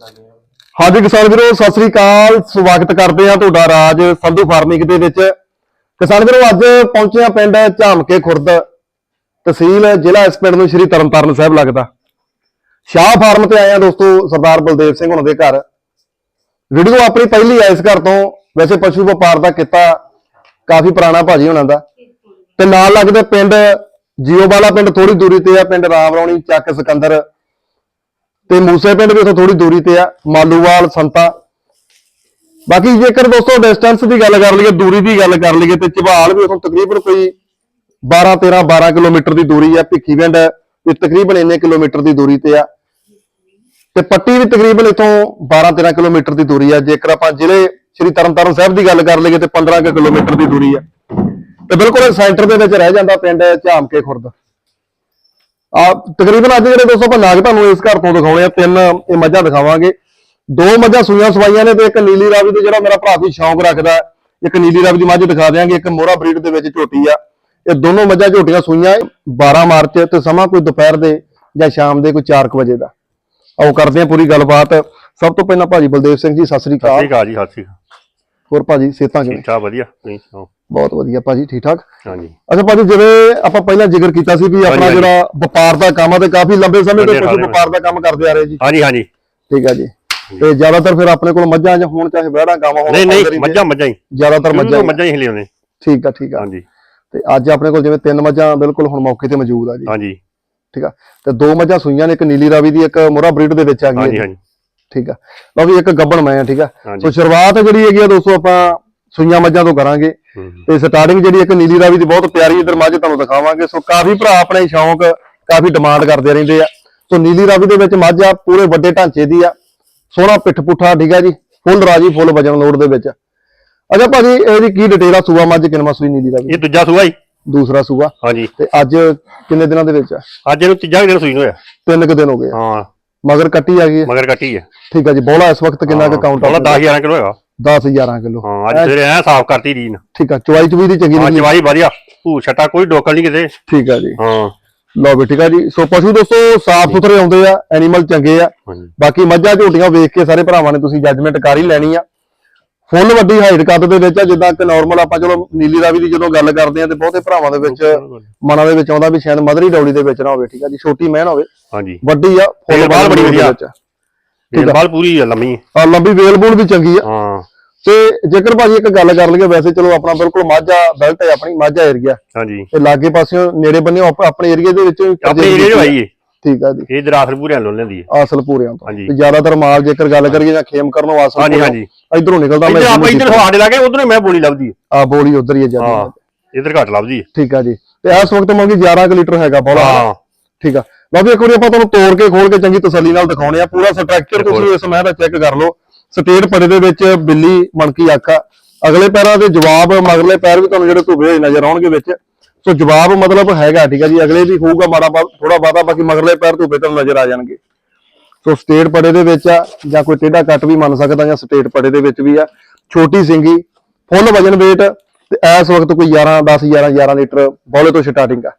ਹਾਂਜੀ ਕਿਸਾਨ ਵੀਰੋ, ਸਤਿ ਸ੍ਰੀ ਅਕਾਲ। ਸਵਾਗਤ ਕਰਦੇ ਹਾਂ ਤੁਹਾਡਾ ਰਾਜ ਸੰਧੂ ਫਾਰਮਿੰਗ ਦੇ ਵਿੱਚ। ਕਿਸਾਨ ਵੀਰੋ, ਅੱਜ ਪਹੁੰਚੇ ਹਾਂ ਪਿੰਡ ਝਾਮਕੇ ਖੁਰਦ ਤਹਿਸੀਲ, ਜ਼ਿਲ੍ਹਾ ਇਸ ਪਿੰਡ ਨੂੰ ਸ਼੍ਰੀ ਤਰਨਤਾਰਨ ਸਾਹਿਬ ਲੱਗਦਾ। ਸ਼ਾਹ ਫਾਰਮ ਤੇ ਆਏ ਹਾਂ ਦੋਸਤੋ, ਸਰਦਾਰ ਬਲਦੇਵ ਸਿੰਘ ਹੁਣਾਂ ਦੇ ਘਰ। ਵੀਡੀਓ ਆਪਣੀ ਪਹਿਲੀ ਆ ਇਸ ਘਰ ਤੋਂ। ਵੈਸੇ ਪਸ਼ੂ ਵਪਾਰ ਦਾ ਕੀਤਾ ਕਾਫੀ ਪੁਰਾਣਾ ਭਾਜੀ ਹੁਣਾਂ ਦਾ। ਤੇ ਨਾਲ ਲੱਗਦੇ ਪਿੰਡ ਜੀਓ ਵਾਲਾ ਪਿੰਡ ਥੋੜੀ ਦੂਰੀ ਤੇ ਆ ਪਿੰਡ ਰਾਮਰੌਣੀ ਚੱਕ ਸਿਕੰਦਰ। ਤੇ ਮੂਸੇ ਪਿੰਡ ਵੀ ਉੱਥੋਂ ਥੋੜੀ ਦੂਰੀ ਤੇ ਆ, ਮਾਲੂਵਾਲ, ਸੰਤਾ। ਬਾਕੀ ਜੇਕਰ ਦੋਸਤੋ ਡਿਸਟੈਂਸ ਦੀ ਗੱਲ ਕਰ ਲਈਏ, ਦੂਰੀ ਦੀ ਗੱਲ ਕਰ ਲਈਏ, ਤੇ ਝਬਾਲ ਵੀ ਉੱਥੋਂ ਤਕਰੀਬਨ ਕੋਈ 12 13 12 ਕਿਲੋਮੀਟਰ ਦੀ ਦੂਰੀ ਆ ਭਿੱਖੀਵਿੰਡ ਵੀ ਤਕਰੀਬਨ ਇੰਨੇ ਕਿਲੋਮੀਟਰ ਦੀ ਦੂਰੀ ਤੇ ਆ। ਤੇ ਪੱਟੀ ਵੀ ਤਕਰੀਬਨ ਇਥੋਂ 12 13 ਕਿਲੋਮੀਟਰ ਦੀ ਦੂਰੀ ਆ, ਜੇਕਰ ਆਪਾਂ ਜ਼ਿਲ੍ਹੇ ਸ੍ਰੀ ਤਰਨਤਾਰਨ ਸਾਹਿਬ ਦੀ ਗੱਲ ਕਰ ਲਈਏ, ਤੇ 15 ਕੁ ਕਿਲੋਮੀਟਰ ਦੀ ਦੂਰੀ ਆ। ਤੇ ਬਿਲਕੁਲ ਸੈਂਟਰ ਦੇ ਵਿੱਚ ਰਹਿ ਜਾਂਦਾ ਪਿੰਡ ਝਾਮਕੇ ਖੁਰਦ। ਆ, ਤਕਰੀਬਨ ਅੱਜ ਜਿਹੜੇ ਦੋਸਤੋ ਆਪਾਂ ਨਾਗ ਤੁਹਾਨੂੰ ਇਸ ਘਰ ਤੋਂ ਦਿਖਾਉਣੇ ਆ, ਤਿੰਨ ਇਹ ਮੱਝਾਂ ਦਿਖਾਵਾਂਗੇ। ਦੋ ਮੱਝਾਂ ਸੂਈਆਂ ਸਵਾਈਆਂ ਨੇ ਤੇ ਇੱਕ ਨੀਲੀ ਰਾਵੀ ਤੇ ਜਿਹੜਾ ਮੇਰਾ ਭਰਾ ਵੀ ਸ਼ੌਂਕ ਰੱਖਦਾ ਇੱਕ ਨੀਲੀ ਰਾਵੀ ਦੀ ਮੱਝ ਦਿਖਾ ਦਿਆਂਗੇ, ਇੱਕ ਮੋਹਰਾ ਬਰੀਡ ਦੇ ਵਿੱਚ ਝੋਟੀ ਆ। ਇਹ ਦੋਨੋਂ ਮੱਝਾਂ ਝੋਟੀਆਂ ਸੂਈਆਂ 12 ਮਾਰਚ ਤੇ ਸਮਾਂ ਕੋਈ ਦੁਪਹਿਰ ਦੇ ਜਾਂ ਸ਼ਾਮ ਦੇ ਕੋਈ 4 ਵਜੇ ਦਾ। ਆਓ ਕਰਦੇ ਆ ਪੂਰੀ ਗੱਲਬਾਤ। ਸਭ ਤੋਂ ਪਹਿਲਾਂ ਭਾਜੀ ਬਲਦੇਵ ਸਿੰਘ ਜੀ, ਸਤਿ ਸ੍ਰੀ ਸਤਿ ਸ਼੍ਰੀ ਅਕਾਲ ਜੀ, ਸਤਿ ਸ਼੍ਰੀ ਅਕਾਲ। ਹੋਰ ਭਾਜੀ ਸਿਹਤਾਂ ਕਿਵੇਂ? ਠੀਕ ਠਾਕ ਵਧੀਆ। ਤੁਸੀਂ ਸੁਣਾਓ? ਬਹੁਤ ਵਧੀਆ ਭਾਜੀ ਠੀਕ ਠਾਕ ਹਾਂਜੀ। ਅੱਛਾ ਭਾਜੀ ਜਿਵੇਂ ਆਪਾਂ ਪਹਿਲਾਂ ਜ਼ਿਕਰ ਕੀਤਾ ਸੀ ਵੀ ਆਪਣਾ। ਜਿਹੜਾ ਵਪਾਰ ਦਾ ਕੰਮ ਆ ਤੇ ਕਾਫੀ ਲੰਬੇ ਸਮੇਂ ਤੋਂ ਤੁਸੀਂ। ਵਪਾਰ ਦਾ ਕੰਮ ਕਰਦੇ ਆ ਰਹੇ ਜੀ। ਹਾਂਜੀ ਹਾਂਜੀ। ਠੀਕ ਹੈ ਜੀ। ਤੇ ਜ਼ਿਆਦਾਤਰ ਫਿਰ ਆਪਣੇ ਕੋਲ ਮੱਝਾਂ ਜਾਂ ਹੋਣ ਚਾਹੇ ਬਹਿੜਾ ਗਾਵਾਂ ਹੋਣ ਨਹੀਂ ਨਹੀਂ। ਮੱਝਾਂ ਮੱਝਾਂ ਹੀ। ਜ਼ਿਆਦਾਤਰ ਮੱਝਾਂ ਮੱਝਾਂ ਹੀ। ਮੱਝਾਂ ਹੀ ਲਿਆਉਂਦੇ ਠੀਕ ਆ ਠੀਕ ਆ। ਹਾਂਜੀ। ਤੇ ਅੱਜ ਆਪਣੇ ਕੋਲ ਜਿਵੇਂ ਤਿੰਨ ਮੱਝਾਂ ਬਿਲਕੁਲ ਹੁਣ ਮੌਕੇ ਤੇ ਮੌਜੂਦ ਆ ਜੀ। ਹਾਂਜੀ। ਠੀਕ ਆ। ਤੇ ਦੋ ਮੱਝਾਂ ਸੂਈਆਂ ਨੇ ਇੱਕ ਨੀਲੀ ਰਾਵੀ ਦੀ ਇੱਕ ਮੋਰਾ ਬਰੀਡ ਦੇ ਵਿੱਚ ਆ ਗਈ ਹੈ ਹਾਂਜੀ। ਹਾਂਜੀ। ਠੀਕ ਆ। ਲਓ ਵੀ ਇੱਕ ਗੱਬਣ ਮੈਂ ਆ ਠੀਕ ਆ। ਹਾਂਜੀ। ਸੋ ਸ਼ੁਰੂਆਤ ਜਿਹੜੀ ਹੈਗੀ ਆ ਦੋਸਤੋ ਆਪਾਂ ਸੂਈਆਂ ਮੱਝਾਂ ਤੋਂ ਕਰਾਂਗੇ। ਤੇ ਸਟਾਰਟਿੰਗ ਜਿਹੜੀ ਇੱਕ ਨੀਲੀ ਰਾਵੀ ਦੀ ਬਹੁਤ ਪਿਆਰੀ ਇਧਰ ਮੱਝ ਤੁਹਾਨੂੰ ਦਿਖਾਵਾਂਗੇ। ਸੋ ਕਾਫੀ ਭਰਾ ਆਪਣੇ ਸ਼ੌਂਕ ਕਾਫੀ ਡਿਮਾਂਡ ਕਰਦੇ ਰਹਿੰਦੇ ਆ। ਸੋ ਨੀਲੀ ਰਾਵੀ ਦੇ ਵਿੱਚ ਮੱਝ ਆ ਪੂਰੇ ਵੱਡੇ ਢਾਂਚੇ ਦੀ ਆ। ਸੋਹਣਾ ਪਿੱਠ ਪੁੱਠਾ ਠੀਕ ਆ ਜੀ। ਫੁੱਲ ਰਾਜੀ ਫੁੱਲ ਵਜਨ ਲੋਡ ਦੇ ਵਿੱਚ। ਅੱਛਾ ਭਾਜੀ ਇਹਦੀ ਕੀ ਡਿਟੇਲ ਆ ਸੂਆ ਮੱਝ ਕਿੰਨਵਾਂ ਸੂਈ ਨੀਲੀ ਰਾਵੀ? ਇਹ ਦੂਜਾ ਸੂਆ ਹੀ ਦੂਸਰਾ ਸੂਆ। ਹਾਂਜੀ। ਤੇ ਅੱਜ ਕਿੰਨੇ ਦਿਨਾਂ ਦੇ ਵਿੱਚ ਆ? ਅੱਜ ਇਹਨੂੰ ਤੀਜਾ ਦਿਨ ਸੂਈ ਨੂੰ ਹੋਇਆ। ਤਿੰਨ ਕੁ ਦਿਨ ਹੋ ਗਏ ਆ। ਹਾਂ। ਮਗਰ ਕੱਟੀ ਆ ਗਈ ਹੈ। ਮਗਰ ਕੱਟੀ ਹੈ ਠੀਕ ਆ ਜੀ ਬੋਲਾ ਇਸ ਵਕਤ ਕਿੰਨਾ ਕੁ ਕਾਊਂਟ ਉਹਦਾ 10 11 ਕਿਲੋ ਹੈਗਾ। 10 11 ਕਿਲੋ। ਹਾਂ ਅੱਜ ਸਵੇਰੇ ਐ ਸਾਫ਼ ਕਰਤੀ ਰੀਨ। ਠੀਕ ਆ ਚੁਆਈ ਚੁਈ ਦੀ ਚੰਗੀ ਹਾਂ ਨਿਕਲੀ ਜਵਾਈ ਵਧੀਆ। ਭੂ ਛਟਾ ਕੋਈ ਡੋਕਲ ਨਹੀਂ ਕਿਤੇ। ਠੀਕ ਆ ਜੀ। ਹਾਂ। ਲਓ ਵੀ ਠੀਕ ਆ ਜੀ। ਸੋ ਪਸ਼ੂ ਦੋਸਤੋ ਸਾਫ਼ ਸੁਥਰੇ ਆਉਂਦੇ ਆ ਐਨੀਮਲ ਚੰਗੇ ਆ। ਹਾਂਜੀ। ਬਾਕੀ ਮੱਝਾਂ ਝੋਟੀਆਂ ਵੇਖ ਕੇ ਸਾਰੇ ਭਰਾਵਾਂ ਨੇ ਤੁਸੀਂ ਜੱਜਮੈਂਟ ਕਰ ਹੀ ਲੈਣੀ ਆ। ਫੁੱਲ ਵੱਡੀ ਹਾਈਟ ਕੱਦ ਦੇ ਵਿੱਚ ਆ ਜਿੱਦਾਂ ਕਿ ਨਾਰਮਲ ਆਪਾਂ ਚਲੋ ਨੀਲੀ ਰਾਵੀ ਦੀ ਜਦੋਂ ਗੱਲ ਕਰਦੇ ਆ ਤੇ ਬਹੁਤੇ ਭਰਾਵਾਂ ਦੇ ਵਿੱਚ ਮਨਾਂ ਦੇ ਵਿੱਚ ਆਉਂਦਾ ਵੀ ਸ਼ਾਇਦ ਮਦਰੀ ਡੌਲੀ ਦੇ ਵਿੱਚ ਨਾ ਹੋਵੇ ਠੀਕ ਆ ਜੀ? ਛੋਟੀ ਮਹਿਣ ਹੋਵੇ। ਹਾਂਜੀ। ਵੱਡੀ ਆ ਫੁੱਲ ਬਾਲ ਬੜੀ ਵਧੀਆ। ਵਿੱਚ ਇਹ ਬਾਲ ਪੂਰੀ ਆ ਲੰਮੀ। ਆ ਲੰਬੀ ਵੇਲ ਬੂਲ ਵੀ ਚੰਗੀ ਆ। ਹਾਂ। ਤੇ ਜੇਕਰ ਭਾਜੀ ਇੱਕ ਗੱਲ ਕਰ ਲਈਏ ਵੈਸੇ ਚਲੋ ਆਪਣਾ ਬਿਲਕੁਲ ਮਾਝਾ ਬੈਲਟ ਹੈ ਆਪਣੀ ਮਾਝਾ ਏਰੀਆ ਹਾਂਜੀ। ਤੇ ਲਾਗੇ ਪਾਸਿਓਂ ਨੇੜੇ ਬੰਨੇ ਆਪਣੇ ਏਰੀਆ ਦੇ ਵਿੱਚ ਆਪਣੇ ਏਰੀਏ ਚ ਆਈ ਏ ਠੀਕ ਆ ਜੀ। ਇਹ ਦਰਾਸਰ ਪੂਰੇ ਲੋਂ ਲੈਂਦੀ ਹੈ। ਆਸਲ ਪੂਰਿਆਂ ਤੋਂ। ਹਾਂਜੀ। ਤੇ ਜ਼ਿਆਦਾਤਰ ਮਾਲ ਜੇਕਰ ਗੱਲ ਕਰੀਏ ਜਾਂ ਖੇਮ ਕਰਨੋਂ ਆਸਲ ਹਾਂਜੀ ਪੂਰਿਆਂ, ਹਾਂਜੀ। ਇਧਰੋਂ ਨਿਕਲਦਾ ਇੱਧਰ ਆਪਾਂ ਇੱਧਰ ਸਾਡੇ ਲਾਗੇ ਉਧਰੋਂ ਮੈਂ ਬੋਲੀ ਲੱਭਦੀ ਹੈ। ਆ ਬੋਲੀ ਉਧਰ ਹੀ ਹੈ ਹਾਂ ਜਾਂਦੀ ਇੱਧਰ ਘੱਟ ਲੱਭਦੀ ਹੈ। ਠੀਕ ਆ ਜੀ। ਤੇ ਇਸ ਵਕਤ ਮੰਗੀ 11 ਕੁ ਲੀਟਰ ਹੈਗਾ ਬੋਲਾ। ਹਾਂ। ਠੀਕ ਆ। ਲਓ ਵੀ ਇੱਕ ਵਾਰੀ ਆਪਾਂ ਤੁਹਾਨੂੰ ਤੋੜ ਕੇ ਖੋਲ ਕੇ ਚੰਗੀ ਤਸੱਲੀ ਨਾਲ ਦਿਖਾਉਣੇ ਆ। ਪੂਰਾ ਸਟਰਕਚਰ ਤੁਸੀਂ ਇਸ ਮਹਿਰ ਦਾ ਚੈੱਕ ਕਰ ਲਓ। ਸਟੇਟ ਪੜੇ ਦੇ ਵਿੱਚ ਬਿੱਲੀ ਮਣਕੀ ਆਖਾ ਅਗਲੇ ਪੈਰਾਂ ਦੇ ਜਵਾਬ ਮਗਰਲੇ ਪੈਰ ਵੀ ਤੁਹਾਨੂੰ ਜਿਹੜੇ ਧੁੱਬੇ ਹੋਏ ਨਜ਼ਰ ਆਉਣਗੇ ਵਿੱਚ। ਸੋ ਜਵਾਬ ਮਤਲਬ ਹੈਗਾ, ਠੀਕ ਆ ਜੀ, ਅਗਲੇ ਵੀ ਹੋਊਗਾ ਮਾੜਾ ਥੋੜਾ ਬਾਤਾ ਬਾਕੀ ਮਗਰਲੇ ਪੈਰ ਧੁੱਬੇ ਤੁਹਾਨੂੰ ਨਜ਼ਰ ਆ ਜਾਣਗੇ। ਸੋ ਸਟੇਟ ਪੜੇ ਦੇ ਵਿੱਚ ਆ, ਜਾਂ ਕੋਈ ਟੇਢਾ ਕੱਟ ਵੀ ਮੰਨ ਸਕਦਾ, ਜਾਂ ਸਟੇਟ ਪੜੇ ਦੇ ਵਿੱਚ ਵੀ ਆ। ਛੋਟੀ ਸਿੰਗੀ, ਫੁੱਲ ਵਜਨ weight, ਤੇ ਇਸ ਵਕਤ ਕੋਈ 11 10 11 11 ਲੀਟਰ, ਬੋਲੇ ਤੋਂ ਸਟਾਰਟਿੰਗ ਆ।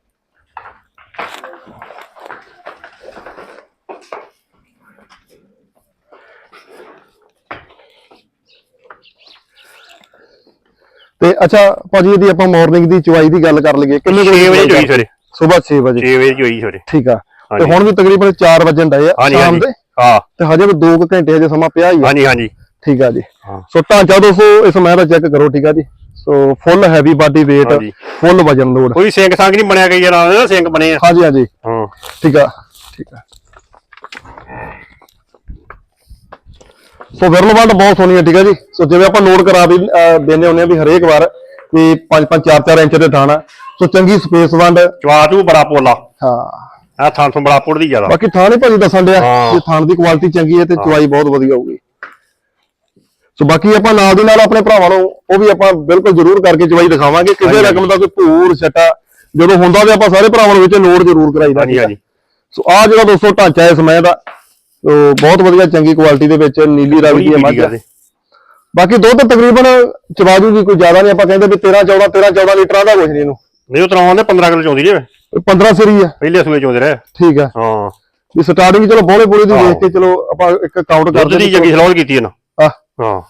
ਤੇ ਅੱਛਾ ਭਾਜੀ ਇਹਦੀ ਆਪਾਂ ਮਾਰਨਿੰਗ ਦੀ ਚੁਆਈ ਦੀ ਗੱਲ ਕਰ ਲਈਏ। ਕਿੰਨੇ 6 ਵਜੇ ਚੋਈ ਸਵੇਰੇ ਸਵੇਰ 6 ਵਜੇ। 6 ਵਜੇ ਚੋਈ ਸਵੇਰੇ ਠੀਕ ਆ। ਤੇ। ਹੁਣ ਵੀ ਤਕਰੀਬਨ 4 ਵਜੇ ਡਏ ਆ ਸ਼ਾਮ ਦੇ? ਹਾਂ। ਤੇ ਹਜੇ ਵੀ 2 ਘੰਟੇ ਹਜੇ ਸਮਾਂ ਪਿਆ ਹੀ ਆ। ਹਾਂਜੀ ਹਾਂਜੀ। ਠੀਕ ਆ ਜੀ। ਸੋ ਢਾਂਚਾ ਦੋਸਤੋ ਇਸ ਮੈਂ ਦਾ ਚੈੱਕ ਕਰੋ ਠੀਕ ਆ ਜੀ। So full heavy body weight। Full ਵਜਨ ਲੋਡ ਕੋਈ ਸਿੰਗ ਸੰਗ ਨਹੀਂ ਬਣਿਆ ਗਈ ਜਨਾ ਨਾ ਸਿੰਗ ਬਣੇ ਆ। ਹਾਂਜੀ ਹਾਂਜੀ। ਹਾਂ। ਠੀਕ ਆ ਠੀਕ ਆ। ਸੋ ਵਿਰਲ ਵੰਡ ਬਹੁਤ ਸੋਹਣੀ ਹੈ ਠੀਕ ਆ ਜੀ। ਸੋ ਜਿਵੇਂ ਆਪਾਂ ਨੋਟ ਕਰਾ ਵੀ ਦਿੰਦੇ ਹੁੰਦੇ ਆ ਵੀ ਹਰੇਕ ਵਾਰ ਵੀ 5 5 4 4 ਇੰਚ ਦੇ ਥਾਣਾ ਸੋ ਚੰਗੀ ਸਪੇਸ ਵੰਡ। ਚਵਾ ਤੂੰ ਬੜਾ ਪੋਲਾ ਹਾਂ। ਆ ਥਾਂ ਤੋਂ ਬੜਾ ਪੁੱਟਦੀ ਜ਼ਿਆਦਾ। ਬਾਕੀ ਥਾਂ ਭਾਜੀ ਦੱਸਣ ਡਿਆ। ਹਾਂ। ਜੇ ਥਾਂ ਦੀ ਕੁਆਲਿਟੀ ਚੰਗੀ ਹੈ ਤੇ ਚੁਆਈ ਬਹੁਤ ਵਧੀਆ ਹੋਊਗੀ। ਸੋ ਬਾਕੀ ਆਪਾਂ ਨਾਲ ਦੀ ਨਾਲ ਆਪਣੇ ਭਰਾਵਾਂ ਨੂੰ ਉਹ ਵੀ ਆਪਾਂ ਬਿਲਕੁਲ ਜ਼ਰੂਰ ਕਰਕੇ ਚੁਆਈ ਦਿਖਾਵਾਂਗੇ। ਕਿਸੇ ਰਕਮ ਦਾ ਕੋਈ ਭੂਰ ਛਟਾ ਜਦੋਂ ਹੁੰਦਾ ਤੇ ਆਪਾਂ ਸਾਰੇ ਭਰਾਵਾਂ ਨੂੰ ਵਿੱਚ ਨੋਟ ਜ਼ਰੂਰ ਕਰਾਈਦਾ ਹਾਂਜੀ ਹਾਂਜੀ। ਸੋ ਆ ਜਿਹੜਾ ਦੋਸਤੋ ਢਾਂਚਾ ਹੈ ਸਮੇਂ ਦਾ ਸੋ ਬਹੁਤ ਵਧੀਆ ਚੰਗੀ ਕੁਆਲਿਟੀ ਦੇ ਵਿੱਚ ਨੀਲੀ ਰਾਵੀ ਦੀ ਹੈ ਮੱਝ। ਗੱਲ ਬਾਕੀ ਦੁੱਧ ਤਕਰੀਬਨ ਚਵਾਜੂ ਜੀ ਕੋਈ ਜ਼ਿਆਦਾ ਨਹੀਂ ਆਪਾਂ ਕਹਿੰਦੇ ਵੀ 13 14 13 14 ਲੀਟਰਾਂ ਦਾ ਕੁਝ ਨਹੀਂ ਇਹਨੂੰ। ਨਹੀਂ ਉਤਰਾਉਂਦੇ 15 ਕਿਲੋ ਚੋਂਦੀ ਜੇ। 15 ਸਰੀ ਆ। ਪਹਿਲੇ ਸੂਏ ਚੋਂਦੇ ਰਹੇ। ਠੀਕ ਆ। ਹਾਂ। ਵੀ ਸਟਾਰਟਿੰਗ ਚਲੋ ਬੋਲੇ ਬੋਲੇ ਦੀ। ਦੇਖ ਕੇ ਚਲੋ ਆਪਾਂ ਇੱਕ ਕਾਊਂਟ ਕਰਦੇ ਦੀ ਚੰਗੀ ਸਲੋਲ ਕੀਤੀ ਇਹਨਾਂ। ਆਹ, ਹਾਂ।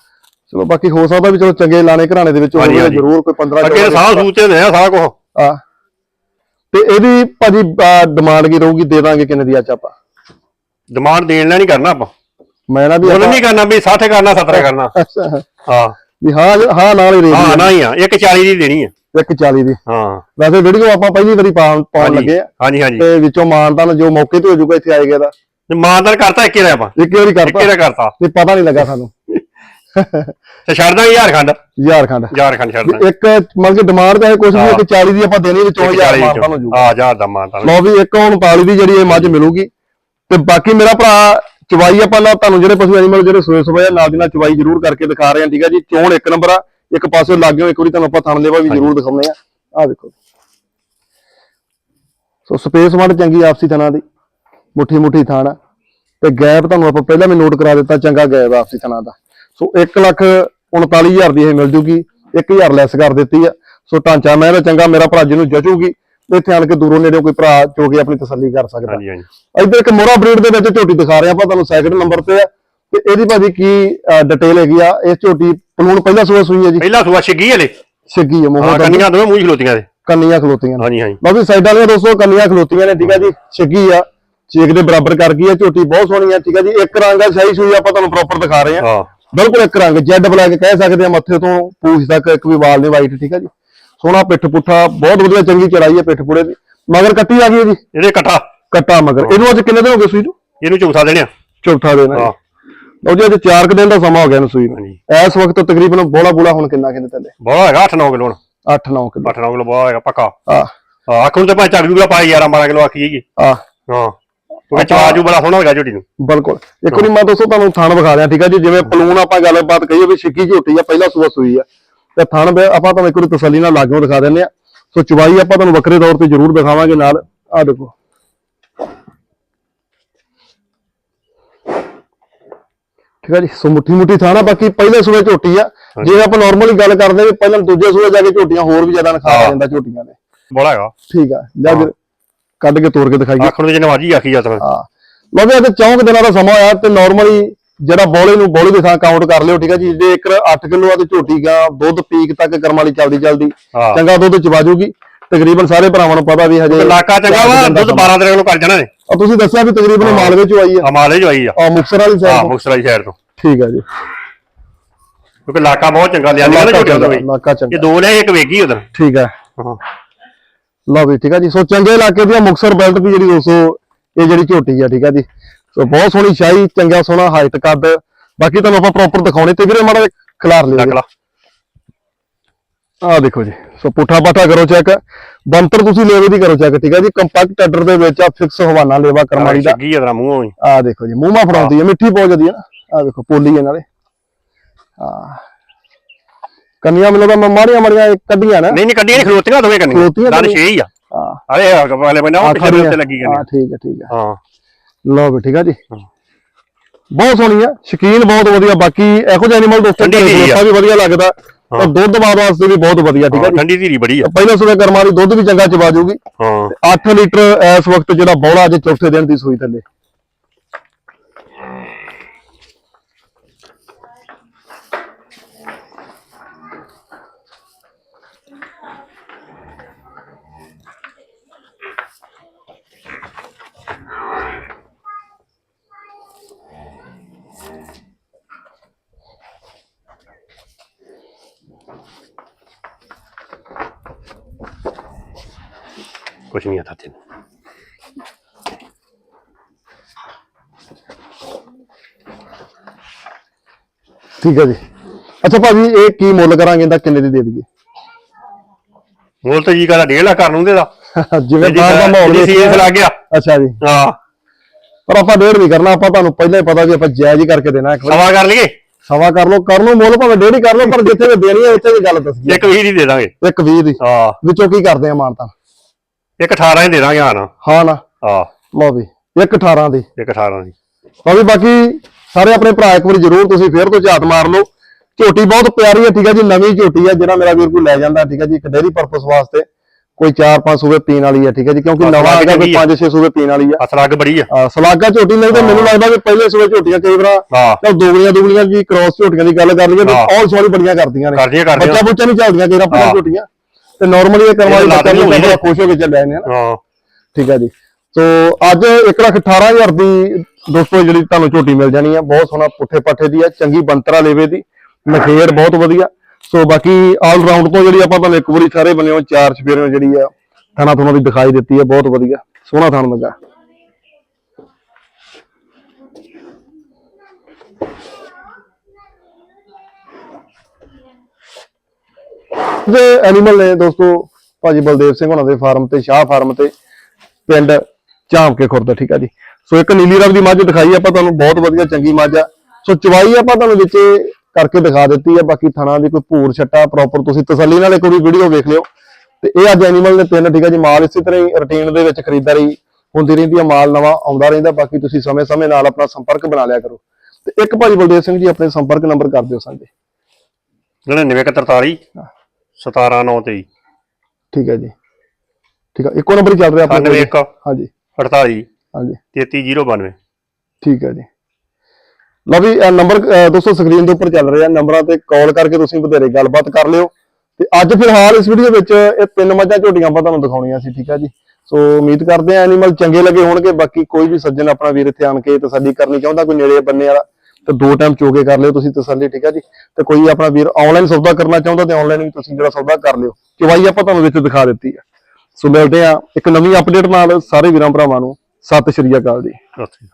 ਚਲੋ ਬਾਕੀ ਹੋ ਸਕਦਾ ਵੀ ਚਲੋ ਚੰਗੇ ਲਾਣੇ ਘਰਾਣੇ ਦੇ ਵਿੱਚ ਹੋਵੇ। ਜ਼ਰੂਰ ਕੋਈ 15 ਅੱਗੇ ਸਾਹ ਸੂਤੇ ਨੇ ਸਾਰਾ ਕੁਝ ਆ ਤੇ ਇਹਦੀ ਭਾਜੀ ਡਿਮਾਂਡ ਕੀ ਰਹੂਗੀ? ਦੇ ਦਾਂਗੇ ਕਿੰਨੇ ਦੀ ਅੱਜ ਆਪਾਂ? ਡਿਮਾਂਡ ਦੇਣ ਨਹੀਂ ਕਰਨਾ ਆਪਾਂ। ਮੈਂ ਨਾ ਵੀ ਮੁੱਲ ਨਹੀਂ ਕਰਨਾ ਵੀ 60 ਕਰਨਾ 70 ਕਰਨਾ। ਅੱਛਾ, ਹਾਂ। ਵੀ ਹਾਂ ਹਾਂ ਨਾਲ ਹੀ ਰੇਟ ਹਾਂ ਨਾ ਹੀ ਆ 140 ਦੀ ਦੇਣੀ ਆ। 140 ਦੀ। ਹਾਂ। ਵੈਸੇ ਵੀਡੀਓ ਆਪਾਂ ਪਹਿਲੀ ਵਾਰੀ ਪਾਉਣ ਲੱਗੇ ਆ। ਹਾਂਜੀ ਹਾਂਜੀ। ਤੇ ਵਿੱਚੋਂ ਮਾਨਤਾਨ ਜੋ ਮੌਕੇ ਤੇ ਹੋ ਜਾਊਗਾ ਇੱਥੇ ਆਏਗਾ ਦਾ ਤੇ ਮਾਨਦਾਰ ਕਰਤਾ ਇੱਕੇ ਦਾ ਆਪਾਂ। ਇੱਕ ਵਾਰੀ ਇੱਕੇ ਕਰਤਾ ਦਾ ਕਰਤਾ। ਤੇ ਪਤਾ ਨਹੀਂ ਲੱਗਾ ਸਾਨੂੰ। ਤੇ ਛੱਡ ਦਾਂਗੇ ਹਜ਼ਾਰ ਖੰਡ। ਝਾਰਖੰਡ ਹਜ਼ਾਰ ਖੰਡ ਛੱਡ ਦਾਂਗੇ। ਇੱਕ ਮਤਲਬ ਕਿ ਡਿਮਾਂਡ ਚਾਹੇ ਕੁਝ ਵੀ ਹਾਂ। ਇੱਕ 40 ਦੀ ਆਪਾਂ ਦੇਣੀ ਵਿੱਚੋਂ 1000 ਮਾਨਤਾਨ ਹੋ ਜਾਊਗਾ। ਆ ਹਜ਼ਾਰ ਦਾ ਮਾਨਦਾਰ ਲਓ ਵੀ ਇੱਕ 39 ਦੀ ਜਿਹੜੀ ਇਹ ਮੱਝ ਮਿਲੂਗੀ। ਤੇ ਬਾਕੀ ਮੇਰਾ ਭਰਾ ਚਵਾਈ ਆਪਾਂ ਨਾ ਤੁਹਾਨੂੰ ਜਿਹੜੇ ਪਸ਼ੂ ਐਨੀਮਲ ਜਿਹੜੇ ਸੋਏ ਸੋਏ ਨਾਲ ਦੀ ਨਾਲ ਚਵਾਈ ਜ਼ਰੂਰ ਕਰਕੇ ਦਿਖਾ ਰਹੇ ਆ ਠੀਕ ਆ ਜੀ? ਚੋਣ ਇੱਕ ਨੰਬਰ ਆ ਇੱਕ ਪਾਸੇ ਲੱਗ ਗਿਓ ਇੱਕ ਵਾਰੀ ਤੁਹਾਨੂੰ ਆਪਾਂ ਥਣ ਦੇਵਾ ਵੀ ਜ਼ਰੂਰ ਦਿਖਾਉਂਦੇ ਆ। ਆ ਦੇਖੋ। ਸੋ ਸਪੇਸ ਵੰਡ ਚੰਗੀ ਆਪਸੀ ਥਣਾ ਦੀ ਮੁੱਠੀ ਮੁੱਠੀ ਥਾਣ ਤੇ ਗੈਪ ਤੁਹਾਨੂੰ ਆਪਾਂ ਪਹਿਲਾਂ ਵੀ ਨੋਟ ਕਰਾ ਦਿੱਤਾ ਚੰਗਾ ਗੈਪ ਆਪਸੀ ਥਣਾ ਦਾ। ਸੋ 1 ਲੱਖ 39000 ਦੀ ਇਹ ਮਿਲ ਜੂਗੀ 1000 ਲੈਸ ਕਰ ਦਿੱਤੀ ਆ। ਸੋ ਢਾਂਚਾ ਮੈਂ ਤਾਂ ਚੰਗਾ ਮੇਰਾ ਭਰਾ ਜਿਹਨੂੰ ਜਚੂਗੀ ਇੱਥੇ ਆਣ ਕੇ ਦੂਰੋਂ ਨੇੜਿਓਂ ਕੋਈ ਭਰਾ ਚੋ ਕੇ ਆਪਣੀ ਤਸੱਲੀ ਕਰ ਸਕਦਾ। ਹਾਂਜੀ ਹਾਂਜੀ। ਇੱਧਰ ਇੱਕ ਮੋਰਾ ਬਰੀਡ ਦੇ ਵਿੱਚ ਝੋਟੀ ਦਿਖਾ ਰਹੇ ਆਪਾਂ ਤੁਹਾਨੂੰ ਸੈਕਿੰਡ ਨੰਬਰ ਤੇ ਆ। ਤੇ ਇਹਦੀ ਭਾਜੀ ਕੀ ਡਿਟੇਲ ਹੈਗੀ ਆ? ਇਹ ਝੋਟੀ ਪਲੂਣ ਪਹਿਲਾਂ ਸੂਆ ਸੂਈ ਹੈ ਜੀ। ਪਹਿਲਾ ਸੂਆ ਛਿੱਗੀ ਹਲੇ? ਛੱਗੀ ਹੈ ਹਾਂ ਮੋਹਰ ਕੰਨੀਆਂ ਦੋਵੇਂ ਮੂੰਹ ਖਲੋਤੀਆਂ ਦੇ ਕੰਨੀਆਂ ਖਲੋਤੀਆਂ ਹਾਂਜੀ ਹਾਂਜੀ। ਬਾਕੀ ਸਾਈਡਾਂ ਵਾਲੀਆਂ ਦੋਸਤੋ ਕੰਨੀਆਂ ਖਲੋਤੀਆਂ ਨੇ ਠੀਕ ਆ ਜੀ? ਛੱਗੀ ਆ। ਚੇਕ ਦੇ ਬਰਾਬਰ ਕਰ ਗਈ ਆ ਝੋਟੀ ਬਹੁਤ ਸੋਹਣੀ ਆ ਠੀਕ ਆ ਜੀ? ਇੱਕ ਰੰਗ ਆ ਸ਼ਾਹੀ ਸੂਈ ਆਪਾਂ ਤੁਹਾਨੂੰ ਪ੍ਰੋਪਰ ਦਿਖਾ ਰਹੇ ਹਾਂ। ਬਿਲਕੁਲ ਇੱਕ ਰੰਗ ਜੈਡ ਬਲੈਕ ਕਹਿ ਸਕਦੇ ਆ ਮੱਥੇ ਤੋਂ ਪੂਛ ਤੱਕ ਇੱਕ ਵੀ ਵਾਲ ਨਹੀਂ ਵਾਈਟ ਠੀਕ ਆ ਜੀ? ਸੋਹਣਾ ਪਿੱਠ ਪੁੱਠਾ ਬਹੁਤ ਵਧੀਆ ਚੰਗੀ ਚੜਾਈ ਹੈ ਪਿੱਠ ਪੁੜੇ ਦੀ। ਮਗਰ ਕੱਟੀ ਆ ਗਈ ਹੈ ਜੀ ਇਹਦੇ ਇਕੱਠਾ ਕੱਟਾ ਮਗਰ। ਇਹਨੂੰ ਅੱਜ ਕਿੰਨੇ ਦਿਨ ਹੋ ਗਏ ਸੂਈ ਨੂੰ? ਇਹਨੂੰ ਚੌਥਾ ਦੇਣੇ ਆ। ਚੌਥਾ ਦਿਨ ਹੈ ਹਾਂ। ਲਓ ਜੀ ਅੱਜ 4 ਦਿਨ ਦਾ ਸਮਾਂ ਹੋ ਗਿਆ ਇਹਨੂੰ ਸੂਈ ਨੂੰ। ਇਸ ਵਕਤ ਤਕਰੀਬਨ ਬੋਲਾ ਬੋਲਾ ਹੁਣ ਕਿੰਨਾ ਕਿੰਨੇ ਥੱਲੇ ਬਹੁਤ ਹੈਗਾ 8-9 ਕਿਲੋ ਹੁਣ। 8-9 ਕਿਲੋ। 8-9 ਕਿਲੋ ਬਹੁਤ ਹੈਗਾ ਪੱਕਾ। ਹਾਂ। ਆਖਣ ਨੂੰ ਤੇ ਭਾਵੇਂ ਚੱਕ ਜੂਗਾ ਪਾਈ 11-12 ਕਿਲੋ ਆਖੀ ਜੀ ਆ ਹਾਂ। ਉਹ ਚਵਾਜੂ ਬੜਾ ਸੋਹਣਾ ਹੋਗਾ ਝੋਟੀ ਨੂੰ। ਬਿਲਕੁਲ। ਇੱਕ ਵਾਰੀ ਮੈਂ ਦੋਸਤੋ ਤੁਹਾਨੂੰ ਥਣ ਵਿਖਾ ਦਿਆਂ ਠੀਕ ਆ ਜੀ? ਜਿਵੇਂ ਪਲੂਣ ਆਪਾਂ ਗੱਲਬਾਤ ਕਹੀਏ ਵੀ ਛਿੱਕੀ ਝੋਟੀ ਆ ਪਹਿਲਾ ਸੂਆ ਸੂਈ ਆ। ਤੇ ਥਣ ਆਪਾਂ ਤੁਹਾਨੂੰ ਇੱਕ ਵਾਰੀ ਤਸੱਲੀ ਨਾਲ ਲਾਗੋਂ ਦਿਖਾ ਦਿੰਦੇ ਆ ਸੋ ਚਵਾਈ ਆਪਾਂ ਤੁਹਾਨੂੰ ਵੱਖਰੇ ਤੌਰ ਤੇ ਜ਼ਰੂਰ ਦਿਖਾਵਾਂਗੇ ਨਾਲ। ਆ ਦੇਖੋ। ਠੀਕ ਆ ਜੀ ਸੋ ਮੁੱਠੀ ਮੁੱਠੀ ਥਾਣਾ ਬਾਕੀ ਪਹਿਲੇ ਸੂਏ ਝੋਟੀ ਆ। ਜਿਵੇਂ ਆਪਾਂ ਨਾਰਮਲੀ ਗੱਲ ਕਰਦੇ ਵੀ ਪਹਿਲਾਂ ਦੂਜੇ ਸੂਏ ਜਾ ਕੇ ਝੋਟੀਆਂ ਹੋਰ ਵੀ ਜ਼ਿਆਦਾ ਨਖਾ ਹਾਂ। ਜਾਂਦਾ ਝੋਟੀਆਂ ਦੇ। ਬੜਾ ਹੈਗਾ। ਠੀਕ ਆ ਜਾਂ ਫਿਰ ਕੱਢ ਕੇ ਤੋੜ ਕੇ ਦਿਖਾਈਏ। ਆਖਣ ਨੂੰ ਤੇ ਨਵਾਜੀ ਆਖੀ ਜਾ ਤਰ ਹਾਂ। ਲਓ ਵੀ ਅੱਜ ਚੌਂਕ ਦਿਨਾਂ ਦਾ ਸਮਾਂ ਹੋਇਆ ਤੇ ਨਾਰਮਲੀ ਜਿਹੜਾ ਬੋਲੇ ਨੂੰ ਬੋਲੇ ਦੇ ਥਾਂ ਕਾਊਂਟ ਕਰ ਲਿਓ ਠੀਕ ਹੈ ਜੀ? ਜੇ ਇੱਕ 8 ਕਿਲੋ ਆ ਤੇ ਝੋਟੀ ਗਾ ਦੁੱਧ ਪੀਕ ਤੱਕ ਕਰਮ ਵਾਲੀ ਚੱਲਦੀ ਚੱਲਦੀ। ਹਾਂ। ਚੰਗਾ ਦੁੱਧ ਚਵਾ ਜੂਗੀ। ਤਕਰੀਬਨ ਸਾਰੇ ਭਰਾਵਾਂ ਨੂੰ ਪਤਾ ਵੀ ਹਜੇ ਇਲਾਕਾ ਚੰਗਾ ਵਾ ਦੁੱਧ 12 ਦਿਨਾਂ ਨੂੰ ਕਰ ਜਾਣਾ ਨੇ। ਆ ਤੁਸੀਂ ਦੱਸਿਆ ਵੀ ਤਕਰੀਬਨ ਮਾਲਵੇ ਚੋਂ ਆਈ ਆ। ਹਮਾਲੇ ਜੋ ਆਈ ਆ। ਆ ਮੁਕਸਰ ਵਾਲੀ ਹਾਂ ਸਾਈਡ ਤੋਂ ਮੁਕਸਰਾਈ ਸ਼ਹਿਰ ਤੋਂ। ਠੀਕ ਆ ਜੀ। ਕਿਉਂਕਿ ਇਲਾਕਾ ਬਹੁਤ ਚੰਗਾ ਲਿਆ ਨਹੀਂ ਇਲਾਕਾ ਝੋਟੀਆਂ ਤੋਂ ਚੰਗਾ ਵੀ। ਇਲਾਕਾ ਇਹ ਦੋ ਨੇ ਇੱਕ ਵੇਗੀ ਉਧਰ। ਠੀਕ ਆ। ਹਾਂ। ਲਓ ਵੀ ਠੀਕ ਆ ਜੀ। ਸੋ ਚੰਗੇ ਇਲਾਕੇ ਦੀ ਮੁਕਸਰ ਬੈਲਟ ਦੀ ਜਿਹੜੀ ਦੋਸਤੋ ਇਹ ਜਿਹੜੀ ਝੋਟੀ ਆ ਠੀਕ ਆ ਜੀ। ਸੋ ਬਹੁਤ ਸੋਹਣੀ ਸ਼ਾਹੀ ਚੰਗਾ ਸੋਹਣਾ ਹਾਈਟ ਕੱਦ। ਬਾਕੀ ਤੁਹਾਨੂੰ ਆਪਾਂ ਪ੍ਰੋਪਰ ਦਿਖਾਉਣੇ ਤੇ ਵੀਰੇ ਮਾੜਾ ਖਿਲਾਰ ਲਿਓ। ਆਹ ਦੇਖੋ ਜੀ। ਸੋ ਪੁੱਠਾ ਪਾਠਾ ਕਰੋ ਚੈੱਕ ਬੰਤਰ ਤੁਸੀਂ ਲੇਵੇ ਦੀ ਕਰੋ ਚੈੱਕ ਠੀਕ ਹੈ ਜੀ? ਕੰਪੈਕਟ ਟੈਡਰ ਦੇ ਵਿੱਚ ਆ ਫਿਕਸ ਹਵਾਨਾ ਲੇਵਾ ਕਰਮਾਲੀ ਦਾ। ਛੱਗੀ ਉਧਰ ਮੂੰਹੋਂ ਹੀ ਆਹ ਦੇਖੋ ਜੀ ਮੂੰਹ ਫੜਾਉਂਦੀ ਹੈ ਮਿੱਠੀ ਪਹੁੰਚ ਜਾਂਦੀ ਹੈ ਨਾ। ਆਹ ਦੇਖੋ ਪੋਲੀ ਹੈ ਨਾਲੇ ਆਹ। ਕੰਨੀਆਂ ਮੈਨੂੰ ਤਾਂ ਮਾੜੀਆਂ ਮਾੜੀਆਂ ਕੱਢੀਆਂ ਨਾ। ਨਹੀਂ ਨਹੀਂ ਕੱਢੀਆਂ ਨਹੀਂ ਖਲੋਤੀਆਂ ਦੋਵੇਂ ਕੰਨੀਆਂ। ਦੋਵੇਂ। ਛੇ ਹੀ ਆ। ਆਹ। ਅਰੇ ਵਾਲੇ ਬੰਨੇ ਉਹ ਪਿੱਛੇ ਦੇ ਉੱਤੇ ਲੱਗੀ ਹਾਂ ਗਈ ਠੀਕ ਹੈ ਠੀਕ ਹੈ। ਹਾਂ। ਲਓ ਵੀ ਠੀਕ ਹੈ ਜੀ। ਬਹੁਤ ਸੋਹਣੀ ਆ ਸ਼ਕੀਨ ਬਹੁਤ ਵਧੀਆ ਬਾਕੀ ਇਹੋ ਜਿਹੇ ਐਨੀਮਲ ਦੋਸਤੋ ਠੰਡੀ ਧੀਰੀ ਆ। ਵੀ ਵਧੀਆ ਲੱਗਦਾ ਤੇ ਦੁੱਧ ਬਾਦ ਵਾਸਤੇ ਵੀ ਬਹੁਤ ਵਧੀਆ ਠੀਕ ਹੈ ਜੀ। ਠੰਡੀ ਧੀਰੀ ਬੜੀ ਆ। ਪਹਿਲਾਂ ਸਵੇਰ ਕਰਮਾਂ ਦੀ ਦੁੱਧ ਵੀ ਚੰਗਾ ਚਵਾ ਜੂਗੀ। ਹਾਂ। 8 ਲੀਟਰ ਇਸ ਵਕਤ ਜਿਹੜਾ ਬੌਲਾ ਅੱਜ ਚੌਥੇ ਦਿਨ ਦੀ ਸੂਈ ਥੱਲੇ। ਕੁਛ ਨਹੀਂ ਆਤਾ ਤੈਨੂੰ ਠੀਕ ਹੈ ਜੀ। ਅੱਛਾ ਭਾਜੀ ਇਹ ਕੀ ਮੁੱਲ ਕਰਾਂਗੇ? ਇਹਦਾ ਕਿੰਨੇ ਦੀ ਦੇ ਦਈਏ? ਮੁੱਲ ਤਾਂ ਜੀ ਕਹਦਾ 1.5 ਲੱਖ ਕਰ ਨੂੰ ਦੇਦਾ ਜਿਵੇਂ ਬਾਹਰ ਦਾ ਮਾਹੌਲ ਜਿਹੜੀ ਸੀਜ਼ਨ ਲੱਗ ਗਿਆ। ਅੱਛਾ ਜੀ। ਹਾਂ। ਪਰ ਆਪਾਂ ਡੇਢ ਨਹੀਂ ਕਰਨਾ ਆਪਾਂ ਤੁਹਾਨੂੰ ਪਹਿਲਾਂ ਹੀ ਪਤਾ ਵੀ ਆਪਾਂ ਜਾਇਜ਼ ਹੀ ਕਰਕੇ ਦੇਣਾ ਇੱਕ ਵਾਰੀ। ਸਵਾ ਕਰ ਲਈਏ? ਸਵਾ ਕਰ ਲਓ ਕਰ ਲਓ ਮੁੱਲ ਭਾਵੇਂ ਡੇਢ ਹੀ ਕਰ ਲਓ ਪਰ ਜਿੱਥੇ ਵੀ ਦੇਣੀ ਹੈ ਉੱਥੇ ਵੀ ਗੱਲ ਦੱਸੀ। ਇੱਕ ਵੀਹ ਦੀ ਦੇ ਦਾਂਗੇ। ਇੱਕ 20 ਦੀ। ਹਾਂ। ਵਿੱਚੋਂ ਕੀ ਕਰਦੇ ਆ ਮਾਨਤਾ ਇੱਕ 18 ਹੀ ਦੇ ਦਾਂਗੇ ਹਾਂ ਨਾ? ਹਾਂ ਨਾ। ਲਓ ਵੀ ਇੱਕ 18 ਦੀ। ਇੱਕ 18 ਦੀ। ਲਓ ਵੀ ਬਾਕੀ ਸਾਰੇ ਆਪਣੇ ਭਰਾ ਇੱਕ ਵਾਰੀ ਜ਼ਰੂਰ ਤੁਸੀਂ ਫੇਰ ਤੋਂ ਝਾਤ ਮਾਰ ਲਓ। ਝੋਟੀ ਬਹੁਤ ਪਿਆਰੀ ਹੈ ਠੀਕ ਹੈ ਜੀ ਨਵੀਂ ਝੋਟੀ ਹੈ ਜਿਹੜਾ ਮੇਰਾ ਵੀਰ ਕੋਈ ਲੈ ਜਾਂਦਾ ਠੀਕ ਹੈ ਜੀ ਇੱਕ ਡੇਰੀ ਪਰਪਸ ਵਾਸਤੇ। ਕੋਈ 4-5 ਸੂਬੇ ਪੀਣ ਵਾਲੀ ਹੈ ਠੀਕ ਹੈ ਜੀ ਕਿਉਂਕਿ ਨਵਾਂ ਸਲਾਗ ਹੈਗਾ ਕੋਈ ਚੰਗੀ ਆ। 5-6 ਸੂਬੇ ਪੀਣ ਵਾਲੀ ਆ ਅਸਲ ਅੱਗ ਬੜੀ ਆ ਆ, ਸਲਾਗਾ ਝੋਟੀ ਨਹੀਂ ਤਾਂ ਮੈਨੂੰ ਲੱਗਦਾ ਕਿ ਪਹਿਲੇ ਸੂਬੇ ਝੋਟੀਆਂ ਕਈ ਵਾਰ ਹਾਂ। ਚਲ ਦੋਗਲੀਆਂ ਦੋਗਲੀਆਂ ਜੀ ਕ੍ਰਾਸ ਝੋਟੀਆਂ ਦੀ ਗੱਲ ਕਰ ਲਈਏ ਤੇ। ਔਲ ਸੌਲੀ ਬੜੀਆਂ ਕਰਦੀਆਂ ਨੇ। ਕਰਦੀਆਂ ਕਰਦੀਆਂ। ਬੱਚਾ ਬੁੱਚਾ ਨਹੀਂ ਚੱਲਦੀਆਂ ਕਈ ਵਾਰ। ਝੋਟੀਆਂ। ਤੇ ਨਾਰਮਲੀ ਇਹ ਕਰਵਾਈ ਬੱਚਾ ਹੋਣੀ ਬੜਾ। ਖੁਸ਼ ਹੋ ਕੇ ਚੱਲਿਆ ਨੇ? ਹਨਾ ਹਾਂ। ਠੀਕ ਹੈ ਜੀ। ਸੋ ਅੱਜ 118000 ਦੀ ਦੋਸਤੋ ਜਿਹੜੀ ਤੁਹਾਨੂੰ ਝੋਟੀ ਮਿਲ ਜਾਣੀ ਆ ਬਹੁਤ ਸੋਹਣਾ ਪੁੱਠੇ ਪੱਠੇ ਦੀ ਆ ਚੰਗੀ ਬੰਤਰਾ ਲੇਵੇ ਦੀ ਨਖੇੜ ਬਹੁਤ ਵਧੀਆ। ਸੋ ਬਾਕੀ ਆਲ ਰਾਊਂਡ ਤੋਂ ਜਿਹੜੀ ਆਪਾਂ ਤੁਹਾਨੂੰ ਇੱਕ ਵਾਰੀ ਸਾਰੇ ਬੰਨਿਓ ਚਾਰ ਛਪੇਰਿਓ ਜਿਹੜੀ ਆ ਥਾਣਾ ਤੁਹਾਨੂੰ ਦੀ ਦਿਖਾਈ ਦਿੱਤੀ ਆ ਬਹੁਤ ਵਧੀਆ ਸੋਹਣਾ ਥਾਣ ਲੱਗਾ। ਦੇ ਐਨੀਮਲ ਨੇ ਦੋਸਤੋ ਭਾਜੀ ਬਲਦੇਵ ਸਿੰਘ ਹੋਣਾ ਦੇ ਫਾਰਮ ਤੇ ਸ਼ਾਹ ਫਾਰਮ ਤੇ ਪਿੰਡ ਝਾਮਕੇ ਖੁਰਦ ਠੀਕ ਆ ਜੀ। ਸੋ ਇੱਕ ਨੀਲੀ ਰੰਗ ਦੀ ਮੱਝ ਦਿਖਾਈ ਆਪਾਂ ਤੁਹਾਨੂੰ ਬਹੁਤ ਵਧੀਆ ਚੰਗੀ ਮੱਝ ਆ। ਸੋ ਚਵਾਈ ਆਪਾਂ ਤੁਹਾਨੂੰ ਵਿੱਚ ਕਰਕੇ ਦਿਖਾ ਦਿੱਤੀ ਆ ਬਾਕੀ ਥਣਾ ਦੀ ਕੋਈ ਭੂਰ ਛੱਟਾ ਪ੍ਰੋਪਰ ਤੁਸੀਂ ਤਸੱਲੀ ਨਾਲ ਇੱਕ ਵਾਰੀ ਵੀਡੀਓ ਵੇਖ ਲਿਓ। ਤੇ ਇਹ ਅੱਜ ਐਨੀਮਲ ਨੇ ਤਿੰਨ ਠੀਕ ਆ ਜੀ ਮਾਲ ਇਸੇ ਤਰ੍ਹਾਂ ਹੀ ਰੁਟੀਨ ਦੇ ਵਿੱਚ ਖਰੀਦਦਾਰੀ ਹੁੰਦੀ ਰਹਿੰਦੀ ਆ ਮਾਲ ਨਵਾਂ ਆਉਂਦਾ ਰਹਿੰਦਾ ਬਾਕੀ ਤੁਸੀਂ ਸਮੇਂ-ਸਮੇਂ ਨਾਲ ਆਪਣਾ ਸੰਪਰਕ ਬਣਾ ਲਿਆ ਕਰੋ। ਤੇ ਇੱਕ ਭਾਜੀ ਬਲਦੇਵ ਸਿੰਘ ਜੀ ਆਪਣੇ ਸੰਪਰਕ ਨੰਬਰ ਕਰ ਦਿਓ ਸਾਂਝੇ 9943 17923 ਠੀਕ ਹੈ ਜੀ। ਠੀਕ ਆ ਇੱਕੋ ਨੰਬਰ ਹੀ ਚੱਲ ਰਿਹਾ ਆਪਣੇ ਕੋਲ ਜੀ? 91 ਹਾਂਜੀ। 48 ਹਾਂਜੀ। 33092 ਠੀਕ ਹੈ ਜੀ। ਲਓ ਵੀ ਇਹ ਨੰਬਰ ਦੋਸਤੋ ਸਕਰੀਨ ਦੇ ਉੱਪਰ ਚੱਲ ਰਿਹਾ। ਨੰਬਰਾਂ ਤੇ ਕਾਲ ਕਰਕੇ ਤੁਸੀਂ ਬਥੇਰੇ ਗੱਲਬਾਤ ਕਰ ਲਿਓ। ਤੇ ਅੱਜ ਫਿਲਹਾਲ ਇਸ ਵੀਡੀਓ ਵਿੱਚ ਇਹ ਤਿੰਨ ਮੱਝਾਂ ਝੋਟੀਆਂ ਆਪਾਂ ਤੁਹਾਨੂੰ ਦਿਖਾਉਣੀਆਂ ਸੀ ਠੀਕ ਹੈ ਜੀ। ਸੋ ਉਮੀਦ ਕਰਦੇ ਆ ਐਨੀਮਲ ਚੰਗੇ ਲੱਗੇ ਹੋਣਗੇ। ਬਾਕੀ ਕੋਈ ਵੀ ਸੱਜਣ ਆਪਣਾ ਵੀਰ ਇੱਥੇ ਆਣ ਕੇ ਤਸੱਲੀ ਕਰਨੀ ਚਾਹੁੰਦਾ ਕੋਈ ਨੇੜੇ ਬੰਨੇ ਵਾਲਾ ਤੇ ਦੋ ਟਾਈਮ ਚੋਕੇ ਕਰ ਲਿਓ ਤੁਸੀਂ ਤਸੱਲੀ, ਠੀਕ ਹੈ ਜੀ? ਤੇ ਕੋਈ ਆਪਣਾ ਵੀਰ ਆਨਲਾਈਨ ਸੌਦਾ ਕਰਨਾ ਚਾਹੁੰਦਾ ਤੇ ਆਨਲਾਈਨ ਵੀ ਤੁਸੀਂ ਜਿਹੜਾ ਸੌਦਾ ਕਰ ਲਿਓ। ਚਵਾਈ ਆਪਾਂ ਤੁਹਾਨੂੰ ਵਿੱਚ ਦਿਖਾ ਦਿੱਤੀ ਹੈ ਸੋ ਮਿਲਦੇ ਆ ਇੱਕ ਨਵੀਂ ਅਪਡੇਟ ਨਾਲ ਸਾਰੇ ਵੀਰਾਂ ਭਰਾਵਾਂ ਨੂੰ। ਸਤਿ ਸ਼੍ਰੀ ਅਕਾਲ ਜੀ। ਉੱਥੇ